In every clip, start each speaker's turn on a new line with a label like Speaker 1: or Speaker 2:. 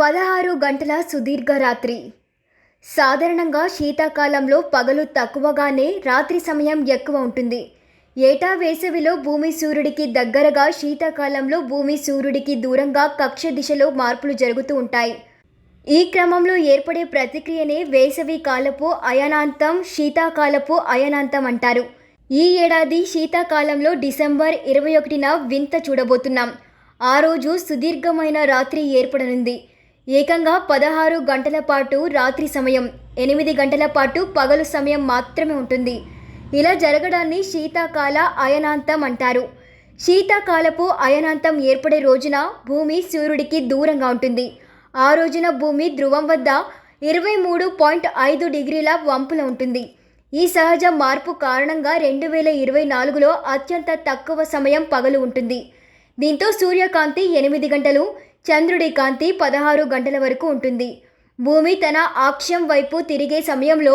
Speaker 1: పదహారు గంటల సుదీర్ఘ రాత్రి. సాధారణంగా శీతాకాలంలో పగలు తక్కువగానే రాత్రి సమయం ఎక్కువ ఉంటుంది. ఏటా వేసవిలో భూమి సూర్యుడికి దగ్గరగా శీతాకాలంలో భూమి సూర్యుడికి దూరంగా కక్ష దిశలో మార్పులు జరుగుతూ ఉంటాయి. ఈ క్రమంలో ఏర్పడే ప్రతిక్రియనే వేసవి కాలపు అయనాంతం శీతాకాలపు అయనాంతం అంటారు. ఈ ఏడాది శీతాకాలంలో డిసెంబర్ ఇరవై ఒకటిన వింత చూడబోతున్నాం. ఆ రోజు సుదీర్ఘమైన రాత్రి ఏర్పడనుంది. ఏకంగా పదహారు గంటల పాటు రాత్రి సమయం ఎనిమిది గంటల పాటు పగలు సమయం మాత్రమే ఉంటుంది. ఇలా జరగడాన్ని శీతాకాల అయనాంతం అంటారు. శీతాకాలపు అయనాంతం ఏర్పడే రోజున భూమి సూర్యుడికి దూరంగా ఉంటుంది. ఆ రోజున భూమి ధ్రువం వద్ద ఇరవై మూడు పాయింట్ ఐదు డిగ్రీల వంపులో ఉంటుంది. ఈ సహజ మార్పు కారణంగా రెండు వేల ఇరవై నాలుగులో అత్యంత తక్కువ సమయం పగలు ఉంటుంది. దీంతో సూర్యకాంతి ఎనిమిది గంటలు చంద్రుడి కాంతి పదహారు గంటల వరకు ఉంటుంది. భూమి తన ఆక్ష్యం వైపు తిరిగే సమయంలో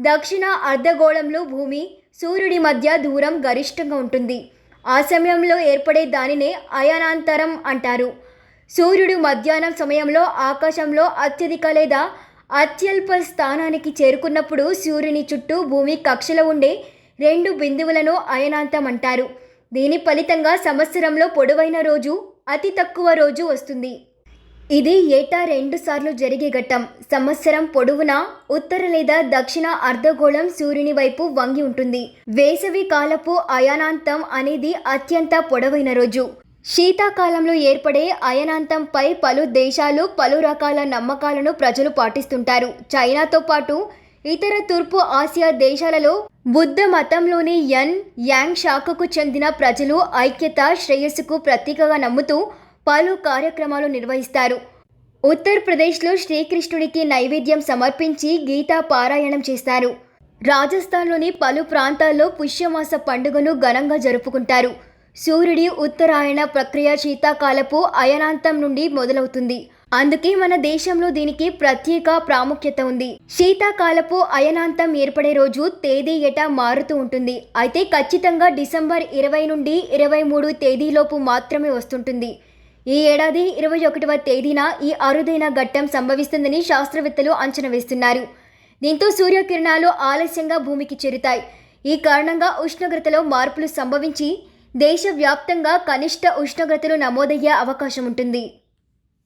Speaker 1: దక్షిణ అర్ధగోళంలో భూమి సూర్యుడి మధ్య దూరం గరిష్టంగా ఉంటుంది. ఆ సమయంలో ఏర్పడే దానినే అయనాంతరం అంటారు. సూర్యుడు మధ్యాహ్నం సమయంలో ఆకాశంలో అత్యధిక లేదా అత్యల్ప స్థానానికి చేరుకున్నప్పుడు సూర్యుని చుట్టూ భూమి కక్షలో ఉండే రెండు బిందువులను అయనాంతం అంటారు. దీని ఫలితంగా సంవత్సరంలో పొడవైన రోజు అతి తక్కువ రోజు వస్తుంది. ఇది ఏటా రెండు సార్లు జరిగే ఘట్టం. సంవత్సరం పొడవునా ఉత్తర లేదా దక్షిణ అర్ధగోళం సూర్యుని వైపు వంగి ఉంటుంది. వేసవి కాలపు అయనాంతం అనేది అత్యంత పొడవైన రోజు. శీతాకాలంలో ఏర్పడే అయనాంతంపై పలు దేశాలు పలు రకాల నమ్మకాలను ప్రజలు పాటిస్తుంటారు. చైనాతో పాటు ఇతర తూర్పు ఆసియా దేశాలలో బుద్ధ మతంలోని యన్ యాంగ్ శాఖకు చెందిన ప్రజలు ఐక్యత శ్రేయస్సుకు ప్రతీకగా నమ్ముతూ పలు కార్యక్రమాలు నిర్వహిస్తారు. ఉత్తరప్రదేశ్లో శ్రీకృష్ణుడికి నైవేద్యం సమర్పించి గీతా పారాయణం చేస్తారు. రాజస్థాన్లోని పలు ప్రాంతాల్లో పుష్యమాస పండుగను ఘనంగా జరుపుకుంటారు. సూర్యుడి ఉత్తరాయణ ప్రక్రియ శీతాకాలపు అయనాంతం నుండి మొదలవుతుంది. అందుకే మన దేశంలో దీనికి ప్రత్యేక ప్రాముఖ్యత ఉంది. శీతాకాలపు అయనాంతం ఏర్పడే రోజు తేదీ ఎటా మారుతూ ఉంటుంది. అయితే ఖచ్చితంగా డిసెంబర్ ఇరవై నుండి ఇరవై మూడు తేదీలోపు మాత్రమే వస్తుంటుంది. ఈ ఏడాది ఇరవై ఒకటవ తేదీన ఈ అరుదైన ఘట్టం సంభవిస్తుందని శాస్త్రవేత్తలు అంచనా వేస్తున్నారు. దీంతో సూర్యకిరణాలు ఆలస్యంగా భూమికి చేరుతాయి. ఈ కారణంగా ఉష్ణోగ్రతలో మార్పులు సంభవించి దేశవ్యాప్తంగా కనిష్ట ఉష్ణోగ్రతలు నమోదయ్యే అవకాశం ఉంటుంది.